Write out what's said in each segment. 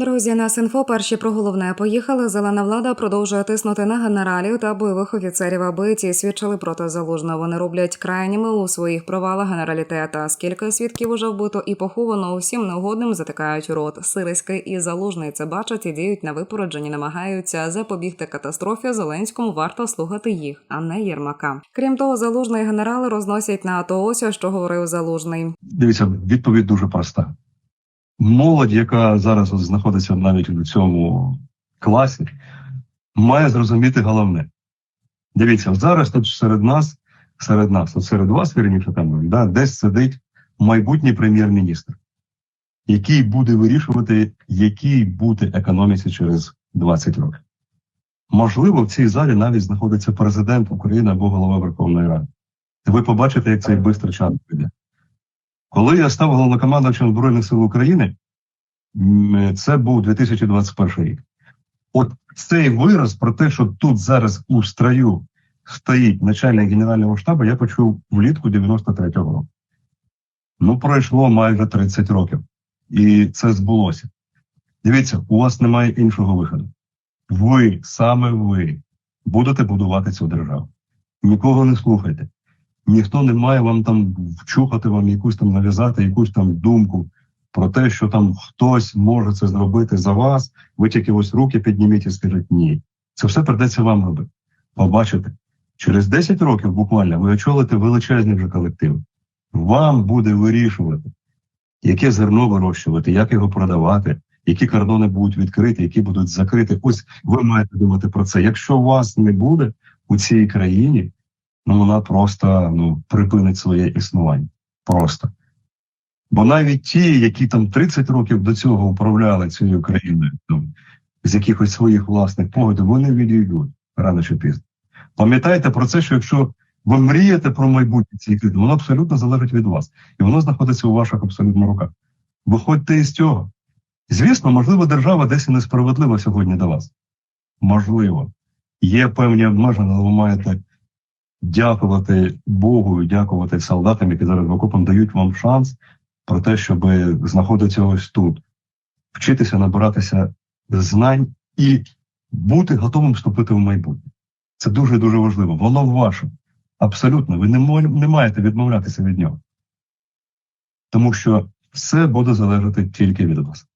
Друзі, на Синфо перші про головне поїхали. Зелена влада продовжує тиснути на генералів та бойових офіцерів, аби ті свідчили проти залужного. Вони роблять крайніми у своїх провалах генералітета. Скільки свідків уже вбито і поховано усім неугодним затикають рот. Сириський і залужний це бачать і діють на випередженні, намагаються запобігти катастрофі. Зеленському варто слухати їх, а не Єрмака. Крім того, залужний генерали розносять на то ось, що говорив залужний. Дивіться, відповідь дуже проста. Молодь, яка зараз знаходиться навіть у цьому класі, має зрозуміти головне. Дивіться, зараз тут серед нас, серед нас, от серед вас, вірніше там, да, десь сидить майбутній прем'єр-міністр, який буде вирішувати, якій бути економіці через 20 років. Можливо, в цій залі навіть знаходиться президент України або голова Верховної Ради. Ви побачите, як цей бистро час піде. Коли я став головнокомандувачем Збройних сил України, це був 2021 рік. От цей вираз про те, що тут зараз у строю стоїть начальник Генерального штабу, я почув влітку 93-го року. Ну, пройшло майже 30 років, і це збулося. Дивіться, у вас немає іншого виходу. Ви, саме ви, будете будувати цю державу. Нікого не слухайте. Ніхто не має вам там вчухати вам якусь там нав'язати, якусь там думку про те, що там хтось може це зробити за вас. Ви тільки ось руки підніміть і скажіть ні. Це все придеться вам робити. Побачите, через 10 років буквально ви очолите величезні вже колективи. Вам буде вирішувати, яке зерно вирощувати, як його продавати, які кордони будуть відкриті, які будуть закриті. Ось ви маєте думати про це. Якщо вас не буде у цій країні, ну вона просто ну, припинить своє існування. Просто. Бо навіть ті, які там 30 років до цього управляли цією країною, там, з якихось своїх власних поглядів, вони відійдуть рано чи пізно. Пам'ятайте про це, що якщо ви мрієте про майбутнє цієї країни, воно абсолютно залежить від вас. І воно знаходиться у ваших абсолютно руках. Виходьте із цього. Звісно, можливо, держава десь і несправедлива сьогодні до вас. Можливо. Є певні обмеження, але ви маєте дякувати Богу і дякувати солдатам, які зараз в окопам дають вам шанс про те, щоб знаходитися ось тут, вчитися набиратися знань і бути готовим вступити в майбутнє. Це дуже дуже важливо. Воно ваше. Абсолютно, ви не, не маєте відмовлятися від нього. Тому що все буде залежати тільки від вас.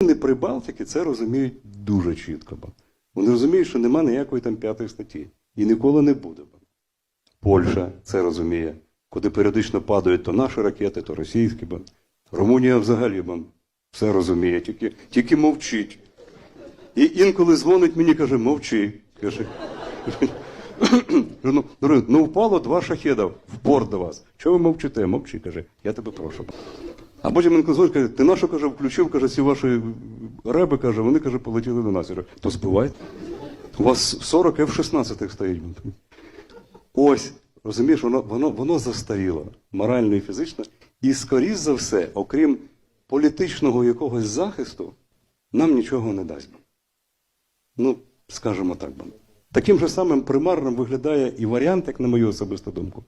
Вони при Балтики це розуміють дуже чітко. Вони розуміють, що нема ніякої там п'ятої статті. І ніколи не буде. ба. Польща це розуміє, куди періодично падають то наші ракети, то російські. ба. Румунія взагалі все розуміє, тільки, тільки мовчить. І інколи дзвонить мені, каже, мовчи. Каже, ну, ну, впало два шахеда в порт до вас. Чого ви мовчите? Мовчи, каже, я тебе прошу. А потім він дзвонить, каже, ти на що каже, включив, каже, ці ваші реби, каже, вони каже, полетіли до нас. Я кажу, то збивайте. У вас 40 F-16 стоїть. Ось, розумієш, воно, воно, воно застаріло морально і фізично. І скоріш за все, окрім політичного якогось захисту, нам нічого не дасть. Ну, скажімо так. Таким же самим примарним виглядає і варіант, як на мою особисту думку,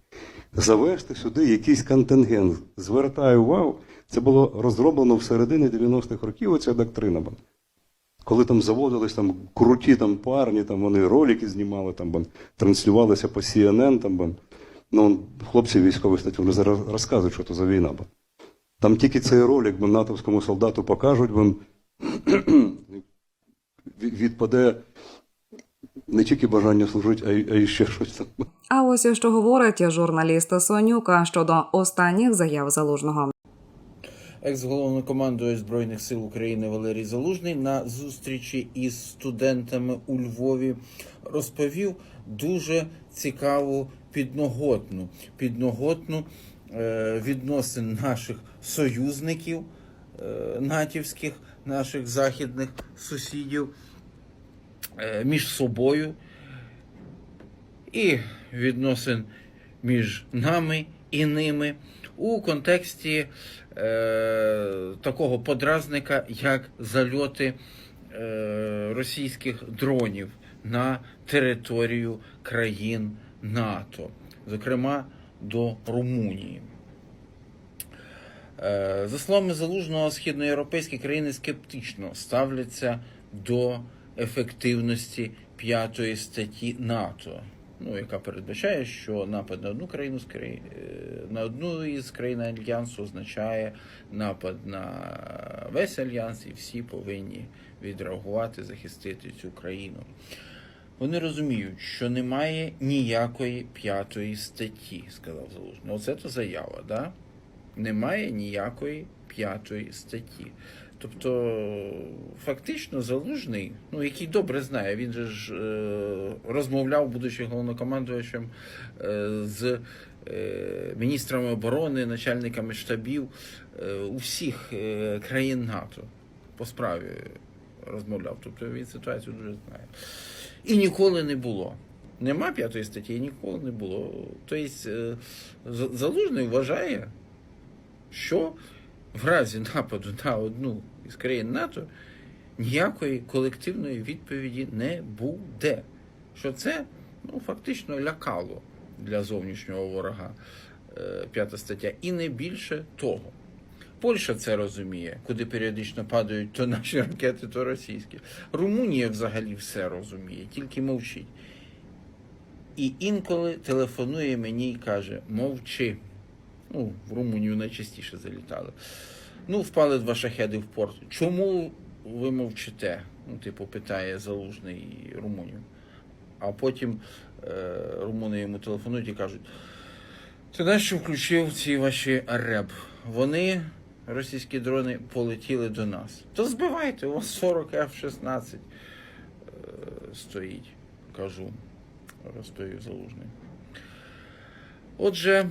завести сюди якийсь контингент. Звертаю увагу, це було розроблено в середині 90-х років, оця доктрина. Коли там заводились там круті там парні, там вони ролики знімали, там бо, транслювалися по CNN, там бо. Ну, хлопці військові статті, вони зараз розказують, що це за війна. Бо. Там тільки цей ролик бо, натовському солдату покажуть, бо, відпаде не тільки бажання служити, а й, ще щось там. А ось що говорить журналіст Сонюка щодо останніх заяв залужного. Екс-головнокомандувач Збройних сил України Валерій Залужний на зустрічі із студентами у Львові розповів дуже цікаву підноготну, підноготну е, відносин наших союзників е, натівських, наших західних сусідів е, між собою і відносин між нами і ними у контексті е, такого подразника, як зальоти е, російських дронів на територію країн НАТО, зокрема до Румунії. Е, За словами залужного, східноєвропейські країни скептично ставляться до ефективності п'ятої статті НАТО, ну, яка передбачає, що напад на одну країну з країн, на одну із країн альянсу означає напад на весь альянс, і всі повинні відреагувати, захистити цю країну. Вони розуміють, що немає ніякої п'ятої статті, сказав Залужний. Оце то заява, да? Немає ніякої п'ятої статті. Тобто, фактично, залужний, ну який добре знає, він же ж е, розмовляв, будучи головнокомандувачем, е, з е, міністрами оборони, начальниками штабів усіх е, країн НАТО по справі розмовляв. Тобто він ситуацію дуже знає. І ніколи не було. Нема п'ятої статті, ніколи не було. Тобто, залужний вважає, що в разі нападу на одну із країн НАТО ніякої колективної відповіді не буде. Що це ну, фактично лякало для зовнішнього ворога е, п'ята стаття, і не більше того. Польща це розуміє, куди періодично падають то наші ракети, то російські. Румунія взагалі все розуміє, тільки мовчить. І інколи телефонує мені і каже: мовчи. Ну, в Румунію найчастіше залітали. Ну, впали два шахеди в порт. Чому ви мовчите? Ну, типу, питає залужний Румунію. А потім е, румуни йому телефонують і кажуть: ти нащо включив ці ваші РЕБ? Вони, російські дрони, полетіли до нас. То збивайте, у вас 40 F-16 е, стоїть, кажу, розповів залужний. Отже,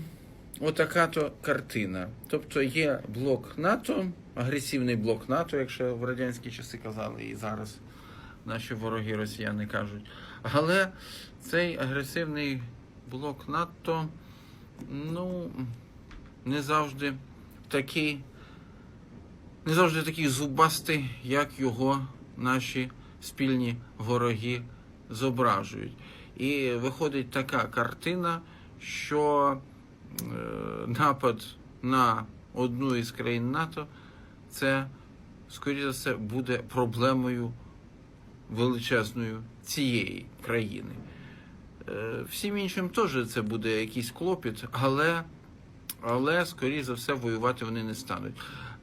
отака то картина. Тобто є блок НАТО, агресивний блок НАТО, якщо в радянські часи казали, і зараз наші вороги росіяни кажуть. Але цей агресивний блок НАТО, ну, не завжди такий, не завжди такий зубастий, як його наші спільні вороги зображують. І виходить така картина, що напад на одну із країн НАТО це, скоріше за все, буде проблемою величезною цієї країни. Е, Всім іншим теж це буде якийсь клопіт, але, але скоріше за все, воювати вони не стануть.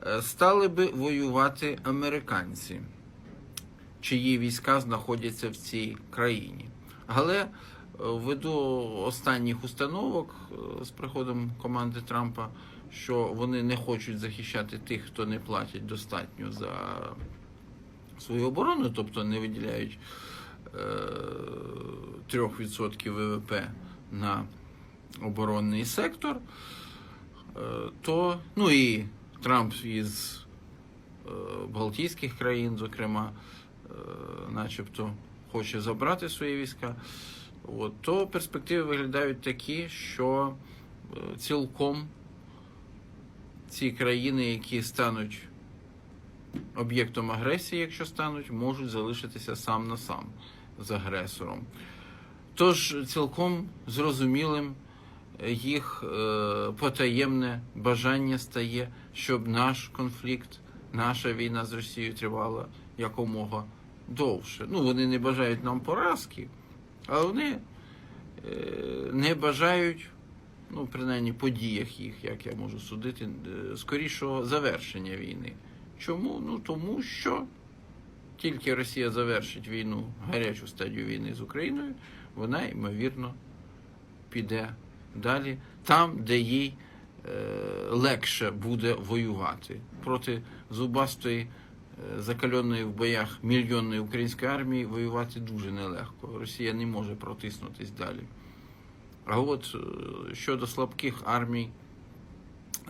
Е, Стали би воювати американці, чиї війська знаходяться в цій країні. Але е, ввиду останніх установок е, з приходом команди Трампа, що вони не хочуть захищати тих, хто не платить достатньо за свою оборону, тобто не виділяють е, 3% ВВП на оборонний сектор, е, то ну і Трамп із е, Балтійських країн, зокрема, е, начебто хоче забрати свої війська, от, то перспективи виглядають такі, що е, цілком ці країни, які стануть об'єктом агресії, якщо стануть, можуть залишитися сам на сам з агресором. Тож цілком зрозумілим е, їх е, потаємне бажання стає, щоб наш конфлікт, наша війна з Росією тривала якомога довше. Ну, вони не бажають нам поразки, але вони е, не бажають, ну, принаймні, по діях їх, як я можу судити, е, скорішого завершення війни. Чому? Ну тому що тільки Росія завершить війну, гарячу стадію війни з Україною, вона, ймовірно, піде далі, там, де їй е, легше буде воювати проти зубастої, закальоної в боях мільйонної української армії воювати дуже нелегко. Росія не може протиснутись далі. А от е, щодо слабких армій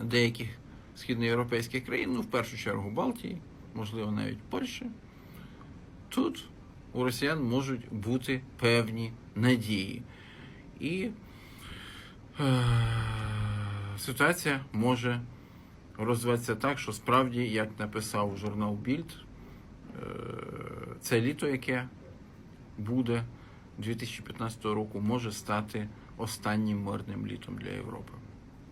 деяких східноєвропейських країн, ну в першу чергу Балтії, можливо, навіть Польщі, тут у росіян можуть бути певні надії. І е, ситуація може розвиватися так, що справді, як написав журнал Більд, е, це літо, яке буде 2015 року, може стати останнім мирним літом для Європи.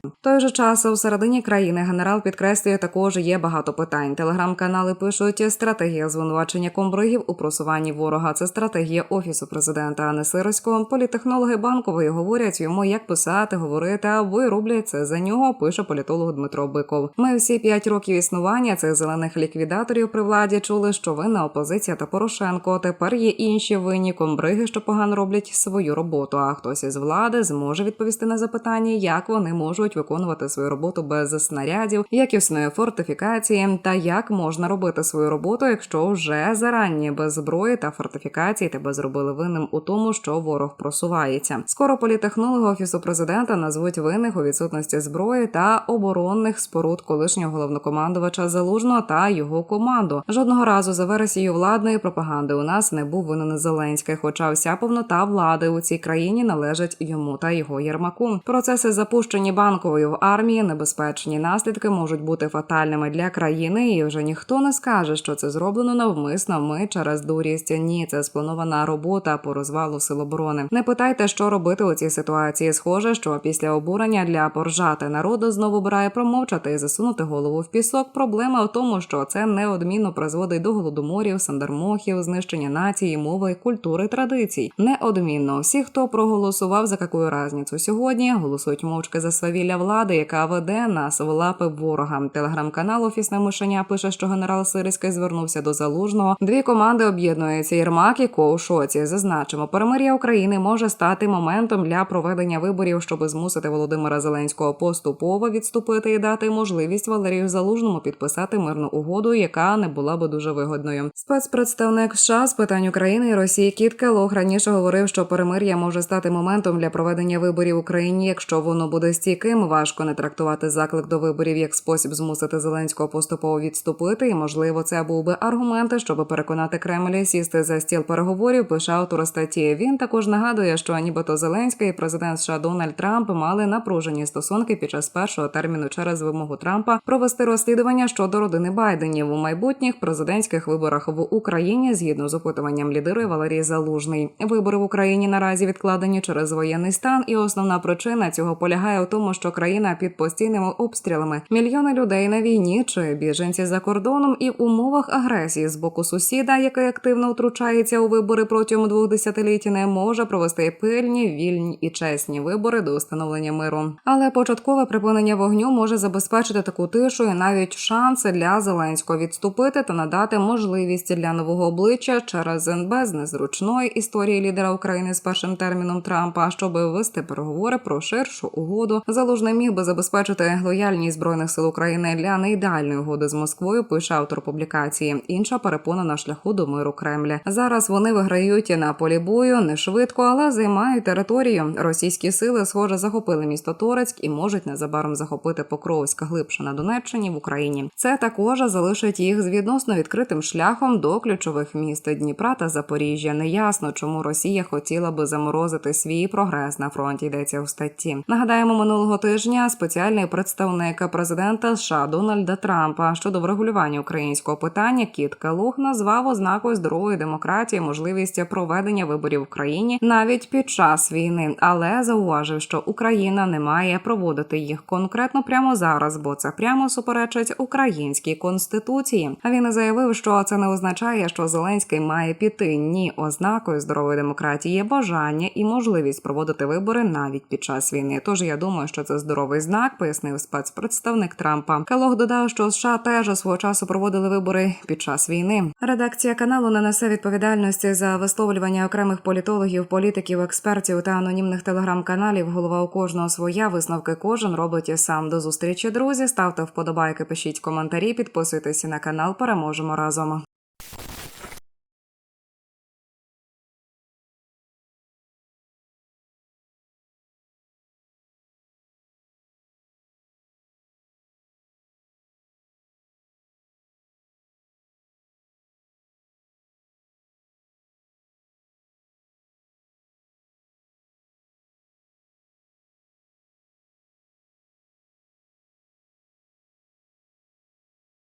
В той же час у середині країни генерал підкреслює також є багато питань. Телеграм-канали пишуть стратегія звинувачення комбригів у просуванні ворога. Це стратегія офісу президента а не Сироського. Політехнологи банкової говорять йому, як писати, говорити, або роблять це за нього. Пише політолог Дмитро Биков. Ми всі п'ять років існування цих зелених ліквідаторів при владі чули, що винна опозиція та Порошенко. Тепер є інші винні комбриги, що погано роблять свою роботу. А хтось із влади зможе відповісти на запитання, як вони можуть виконувати свою роботу без снарядів, якісної фортифікації, та як можна робити свою роботу, якщо вже зарані без зброї та фортифікації тебе зробили винним у тому, що ворог просувається. Скоро політехнологи офісу президента назвуть винних у відсутності зброї та оборонних споруд колишнього головнокомандувача Залужного та його команду. Жодного разу за версією владної пропаганди у нас не був винен Зеленський, хоча вся повнота влади у цій країні належить йому та його Єрмаку. Процеси запущені банковою в армії небезпечні наслідки можуть бути фатальними для країни, і вже ніхто не скаже, що це зроблено навмисно. Ми через дурість. Ні, це спланована робота по розвалу сил оборони. Не питайте, що робити у цій ситуації. Схоже, що після обурення для поржати народу знову бирає промовчати і засунути голову в пісок. Проблема в тому, що це неодмінно призводить до голодоморів, сандармохів, знищення нації, мови, культури, традицій. Неодмінно всі, хто проголосував за какую разницю сьогодні, голосують мовчки за свавілля влади, яка веде нас в лапи ворога. Телеграм-канал Офісне мишеня пише, що генерал Сирський звернувся до залужного. Дві команди об'єднуються. Єрмак і Ко у шоці. Зазначимо, перемир'я України може стати моментом для проведення виборів, щоб змусити Володимира Зеленського поступово відступити і дати можливість Валерію Залужному підписати мирну угоду, яка не була би дуже вигодною. Спецпредставник США з питань України і Росії Кіт Келох раніше говорив, що перемир'я може стати моментом для проведення виборів в Україні, якщо воно буде стійким. Важко не трактувати заклик до виборів як спосіб змусити Зеленського поступово відступити, і можливо, це був би аргумент, щоб переконати Кремль сісти за стіл переговорів. Пише автор статті. Він також нагадує, що нібито Зеленський і президент США Дональд Трамп мали напружені стосунки під час першого терміну через вимогу Трампа провести розслідування щодо родини Байденів у майбутніх президентських виборах в Україні. Згідно з опитуванням лідирує Валерій Залужний. Вибори в Україні наразі відкладені через воєнний стан, і основна причина цього полягає у тому, що країна під постійними обстрілами, мільйони людей на війні чи біженці за кордоном і в умовах агресії з боку сусіда, який активно втручається у вибори протягом двох десятиліть, не може провести пильні, вільні і чесні вибори до встановлення миру. Але початкове припинення вогню може забезпечити таку тишу і навіть шанси для Зеленського відступити та надати можливість для нового обличчя через НБ з незручної історії лідера України з першим терміном Трампа, щоб вести переговори про ширшу угоду. Залужний міг би забезпечити лояльність збройних сил України для неідеальної угоди з Москвою. Пише автор публікації. Інша перепона на шляху до миру Кремля. Зараз вони виграють на полі бою не швидко, але займають територію. Російські сили, схоже, захопили місто Торецьк і можуть незабаром захопити Покровськ глибше на Донеччині в Україні. Це також залишить їх з відносно відкритим шляхом до ключових міст Дніпра та Запоріжжя. Неясно, чому Росія хотіла би заморозити свій прогрес на фронті. Йдеться у статті. Нагадаємо, минулого тижня спеціальний представник президента США Дональда Трампа щодо врегулювання українського питання Кіт Келух назвав ознакою здорової демократії можливість проведення виборів в країні навіть під час війни, але зауважив, що Україна не має проводити їх конкретно прямо зараз, бо це прямо суперечить українській конституції. А він заявив, що це не означає, що Зеленський має піти. Ні, ознакою здорової демократії є бажання і можливість проводити вибори навіть під час війни. Тож я думаю, що здоровий знак, пояснив спецпредставник Трампа. Келог додав, що США теж свого часу проводили вибори під час війни. Редакція каналу не несе відповідальності за висловлювання окремих політологів, політиків, експертів та анонімних телеграм-каналів. Голова у кожного своя висновки кожен робить і сам. До зустрічі, друзі. Ставте вподобайки, пишіть коментарі, підписуйтесь на канал. Переможемо разом.